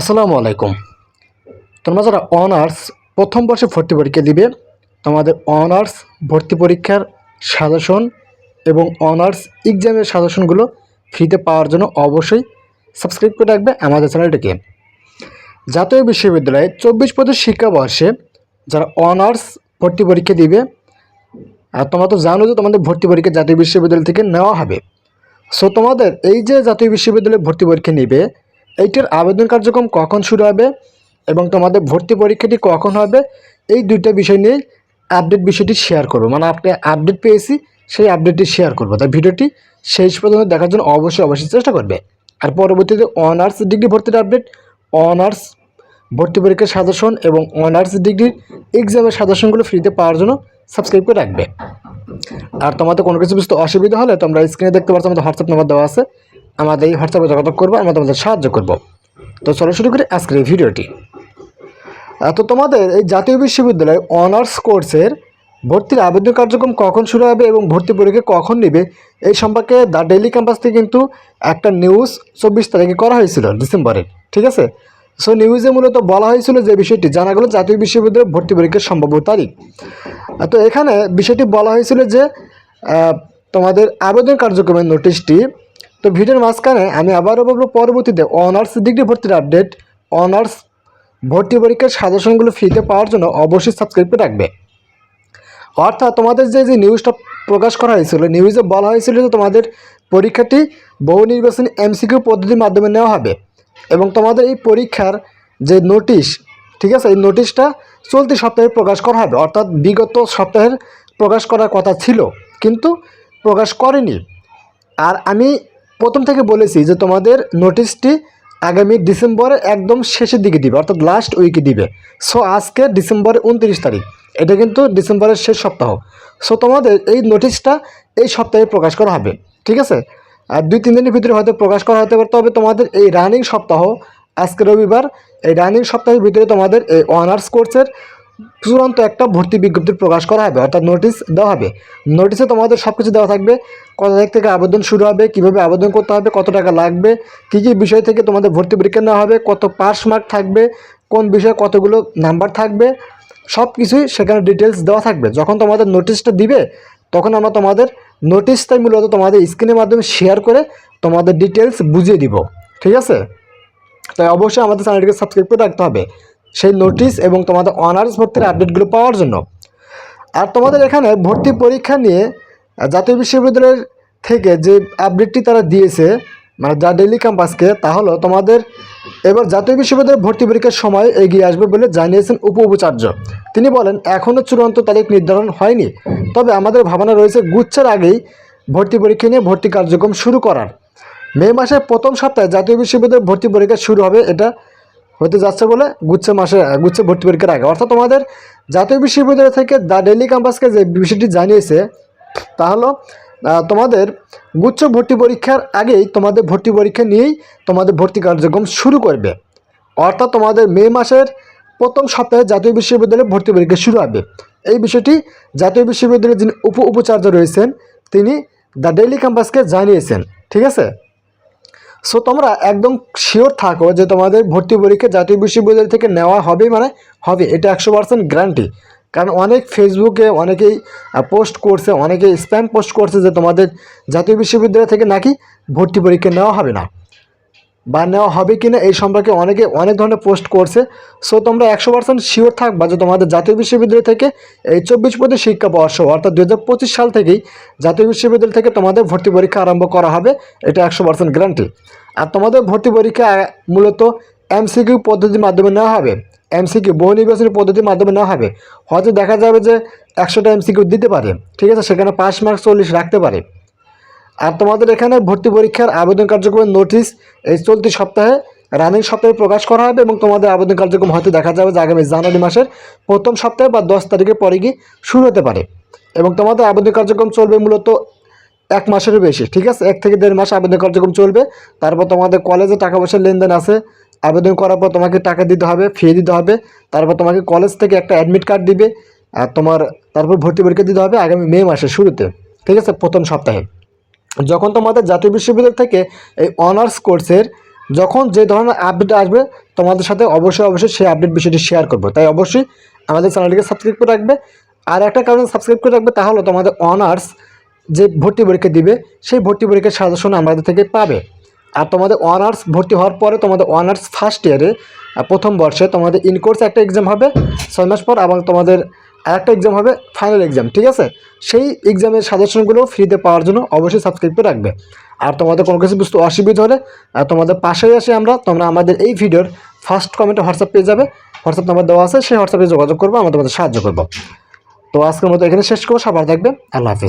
আসসালামু আলাইকুম। তোমরা যারা অনার্স প্রথম বর্ষে ভর্তি পরীক্ষা দিবে, তোমাদের অনার্স ভর্তি পরীক্ষার সাজেশন এবং অনার্স এক্সামের সাজেশনগুলো ফ্রিতে পাওয়ার জন্য অবশ্যই সাবস্ক্রাইব করে রাখবে আমাদের চ্যানেলটিকে। জাতীয় বিশ্ববিদ্যালয়ে চব্বিশ পঁচিশ শিক্ষাবর্ষে যারা অনার্স ভর্তি পরীক্ষা দিবে, আর তোমরা তো জানো যে তোমাদের ভর্তি পরীক্ষা জাতীয় বিশ্ববিদ্যালয় থেকে নেওয়া হবে। সো তোমাদের এই যে জাতীয় বিশ্ববিদ্যালয়ে ভর্তি পরীক্ষা নিবে এইটার আবেদন কার্যক্রম কখন শুরু হবে এবং তোমাদের ভর্তি পরীক্ষাটি কখন হবে? এই দুইটা বিষয় নিয়ে আপডেট বিষয়টি শেয়ার করব। মানে আপনি আপডেট পেয়েছি, সেই আপডেটটি শেয়ার করব। তাই ভিডিওটি শেষ পর্যন্ত দেখার জন্য অবশ্যই অবশ্যই চেষ্টা করবে। আর পরবর্তীতে অনার্স ডিগ্রি ভর্তির আপডেট অনার্স ভর্তি পরীক্ষার সাজেশন এবং অনার্স ডিগ্রির এক্সামের সাজেশনগুলো ফ্রিতে পাওয়ার জন্য সাবস্ক্রাইব করে রাখবে। আর তোমাদের কোনো কিছু বুঝতে অসুবিধা হলে তোমরা স্ক্রিনে দেখতে পাচ্ছ, আমাদের হোয়াটসঅ্যাপ নাম্বার দেওয়া আছে। আমাদের এই হোয়াটসঅ্যাপে যোগাযোগ করব, আমরা তোমাদের সাহায্য করব। তো চলো শুরু করি আজকের এই ভিডিওটি। তো তোমাদের এই জাতীয় বিশ্ববিদ্যালয় অনার্স কোর্সের ভর্তির আবেদন কার্যক্রম কখন শুরু হবে এবং ভর্তি পরীক্ষা কখন নেবে, এই সম্পর্কে দ্য ডেইলি ক্যাম্পাস থেকে কিন্তু একটা নিউজ চব্বিশ তারিখে করা হয়েছিল ডিসেম্বরে, ঠিক আছে? সো নিউজে মূলত বলা হয়েছিল যে বিষয়টি জানা গেল জাতীয় বিশ্ববিদ্যালয়ে ভর্তি পরীক্ষার সম্ভাব্য তারিখ। তো এখানে বিষয়টি বলা হয়েছিল যে তোমাদের আবেদন কার্যক্রমের নোটিশটি তো ভিডিওর মাঝখানে আমি আবারও বলব পরবর্তীতে অনার্স ডিগ্রি ভর্তির আপডেট। অনার্স ভর্তি পরীক্ষার সাজেশনগুলো ফ্রিতে পাওয়ার জন্য অবশ্যই সাবস্ক্রাইব করে রাখবে। অর্থাৎ তোমাদের যে যে নিউজটা প্রকাশ করা হয়েছিল নিউজে বলা হয়েছিল যে তোমাদের পরীক্ষাটি বহু নির্বাচনী এমসিকিউ পদ্ধতির মাধ্যমে নেওয়া হবে এবং তোমাদের এই পরীক্ষার যে নোটিশ ঠিক আছে, এই নোটিশটা চলতি সপ্তাহে প্রকাশ করা হবে। অর্থাৎ বিগত সপ্তাহের প্রকাশ করার কথা ছিল, কিন্তু প্রকাশ করেনি। আর আমি প্রথম থেকে বলেছি যে তোমাদের নোটিশটি আগামী ডিসেম্বরে একদম শেষের দিকে দিবে, অর্থাৎ লাস্ট উইকে দিবে। সো আজকে ডিসেম্বরের উনত্রিশ তারিখ, এটা কিন্তু ডিসেম্বরের শেষ সপ্তাহ। সো তোমাদের এই নোটিশটা এই সপ্তাহে প্রকাশ করা হবে, ঠিক আছে? আর দুই, তিন দিনের ভিতরে হয়তো প্রকাশ করা হতে পারে, তবে তোমাদের এই রানিং সপ্তাহ, আজকে রবিবার, এই রানিং সপ্তাহের ভিতরে তোমাদের এই অনার্স কোর্সের চূড়ান্ত একটা ভর্তি বিজ্ঞপ্তি প্রকাশ করা হবে, অর্থাৎ নোটিশ দেওয়া হবে। নোটিশে তোমাদের সব কিছু দেওয়া থাকবে কত তারিখ থেকে আবেদন শুরু হবে, কীভাবে আবেদন করতে হবে, কত টাকা লাগবে, কী কী বিষয় থেকে তোমাদের ভর্তি পরীক্ষা নেওয়া হবে, কত পাস মার্ক থাকবে, কোন বিষয়ে কতগুলো নাম্বার থাকবে সব কিছুই সেখানে ডিটেলস দেওয়া থাকবে। যখন তোমাদের নোটিশটা দিবে, তখন আমরা তোমাদের নোটিশটাই মূলত তোমাদের স্ক্রিনের মাধ্যমে শেয়ার করে তোমাদের ডিটেলস বুঝিয়ে দিব। ঠিক আছে? তাই অবশ্যই আমাদের চ্যানেলটিকে সাবস্ক্রাইব করে রাখতে হবে। সেই নোটিশ এবং তোমাদের অনার্স ভর্তির আপডেটগুলো পাওয়ার জন্য। আর তোমাদের এখানে ভর্তি পরীক্ষা নিয়ে জাতীয় বিশ্ববিদ্যালয়ের থেকে যে আপডেটটি তারা দিয়েছে মানে যা ডেইলি ক্যাম্পাসকে তা হলো তোমাদের এবার জাতীয় বিশ্ববিদ্যালয়ের ভর্তি পরীক্ষার সময় এগিয়ে আসবে বলে জানিয়েছেন উপ উপাচার্য তিনি বলেন এখনও চূড়ান্ত তারিখ নির্ধারণ হয়নি। তবে আমাদের ভাবনা রয়েছে গুচ্ছের আগেই ভর্তি পরীক্ষা নিয়ে ভর্তি কার্যক্রম শুরু করার। মে মাসের প্রথম সপ্তাহে জাতীয় বিশ্ববিদ্যালয়ের ভর্তি পরীক্ষা শুরু হবে, এটা হতে যাচ্ছে বলে গুচ্ছে মাসে, গুচ্ছে ভর্তি পরীক্ষার আগে। অর্থাৎ তোমাদের জাতীয় বিশ্ববিদ্যালয় থেকে দ্য ডেলি ক্যাম্পাসকে যে বিষয়টি জানিয়েছে, তা হলো তোমাদের গুচ্ছ ভর্তি পরীক্ষার আগেই তোমাদের ভর্তি পরীক্ষা নিয়েই তোমাদের ভর্তি কার্যক্রম শুরু করবে। অর্থাৎ তোমাদের মে মাসের প্রথম সপ্তাহে জাতীয় বিশ্ববিদ্যালয়ে ভর্তি পরীক্ষা শুরু হবে। এই বিষয়টি জাতীয় বিশ্ববিদ্যালয়ের যিনি উপ উপাচার্য রয়েছেন, তিনি দ্য ডেইলি ক্যাম্পাসকে জানিয়েছেন। ঠিক আছে? সো তোমরা একদম শিওর থাকো যে তোমাদের ভর্তি পরীক্ষা জাতীয় বিশ্ববিদ্যালয় থেকে নেওয়া হবে মানে হবে, এটা একশো পার্সেন্ট গ্যারান্টি কারণ অনেক ফেসবুকে অনেকেই পোস্ট করছে, অনেকেই স্প্যাম পোস্ট করছে যে তোমাদের জাতীয় বিশ্ববিদ্যালয় থেকে নাকি ভর্তি পরীক্ষা নেওয়া হবে না। বা নেওয়া হবে কি না এই সম্পর্কে অনেকে অনেক ধরনের পোস্ট করছে। সো তোমরা একশো পার্সেন্ট শিওর থাকবা যে তোমাদের জাতীয় বিশ্ববিদ্যালয় থেকে এই চব্বিশ পদে শিক্ষাবর্ষ অর্থাৎ দু হাজার পঁচিশ সাল থেকেই জাতীয় বিশ্ববিদ্যালয় থেকে তোমাদের ভর্তি পরীক্ষা আরম্ভ করা হবে। এটা একশো পার্সেন্ট গ্যারান্টি আর তোমাদের ভর্তি পরীক্ষা মূলত এমসিকিউ পদ্ধতির মাধ্যমে নেওয়া হবে। এমসিকিউ, বহু নির্বাচনী পদ্ধতির মাধ্যমে নেওয়া হবে। হয়তো দেখা যাবে যে একশোটা এমসিকিউ দিতে পারে। ঠিক আছে, সেখানে পাঁচ মার্কস চল্লিশ রাখতে পারে। আর তোমাদের এখানে ভর্তি পরীক্ষার আবেদন কার্যক্রমের নোটিশ এই চলতি সপ্তাহে রানিং সপ্তাহে প্রকাশ করা হবে এবং তোমাদের আবেদন কার্যক্রম হয়তো দেখা যাবে যে আগামী জানুয়ারি মাসের প্রথম সপ্তাহে বা দশ তারিখের পরে গিয়ে শুরু হতে পারে। এবং তোমাদের আবেদন কার্যক্রম চলবে মূলত এক মাসেরও বেশি, ঠিক আছে? এক থেকে দেড় মাস আবেদন কার্যক্রম চলবে। তারপর তোমাদের কলেজে টাকা পয়সার লেনদেন আছে। আবেদন করার পর তোমাকে টাকা দিতে হবে ফি দিতে হবে। তারপর তোমাকে কলেজ থেকে একটা অ্যাডমিট কার্ড দিবে। আর তোমার তারপর ভর্তি পরীক্ষা দিতে হবে আগামী মে মাসের শুরুতে, ঠিক আছে? প্রথম সপ্তাহে। যখন তোমাদের জাতীয় বিশ্ববিদ্যালয় থেকে এই অনার্স কোর্সের যখন যে ধরনের আপডেট আসবে, তোমাদের সাথে অবশ্যই অবশ্যই সেই আপডেট বিষয়টি শেয়ার করব। তাই অবশ্যই আমাদের চ্যানেলটিকে সাবস্ক্রাইব করে রাখবে। আর একটা কারণে সাবস্ক্রাইব করে রাখবে তাহলে তোমাদের অনার্স যে ভর্তি পরীক্ষা দিবে, সেই ভর্তি পরীক্ষার সাজেশন আমাদের থেকে পাবে। আর তোমাদের অনার্স ভর্তি হওয়ার পরে তোমাদের অনার্স ফার্স্ট ইয়ারে প্রথম বর্ষে তোমাদের ইনকোর্স একটা এক্সাম হবে, ছয় মাস পর, এবং তোমাদের আরেকটা এক্সাম হবে ফাইনাল এক্সাম ঠিক আছে? সেই এক্সামের সাজেশনগুলো ফ্রিতে পাওয়ার জন্য অবশ্যই সাবস্ক্রাইব করে রাখবে। আর তোমাদের কোনো কিছু বুঝতে অসুবিধা হলে আর তোমাদের পাশেই আসে আমরা, তোমরা আমাদের এই ভিডিওর ফার্স্ট কমেন্টে হোয়াটসঅ্যাপ পেয়ে যাবে। হোয়াটসঅ্যাপ নাম্বার দেওয়া আছে, সেই হোয়াটসঅ্যাপে যোগাযোগ করব, আমরা তোমাদের সাহায্য করব। তো আজকের মতো এখানে শেষ করব সবার থাকবে আল্লাহ হাফিজ।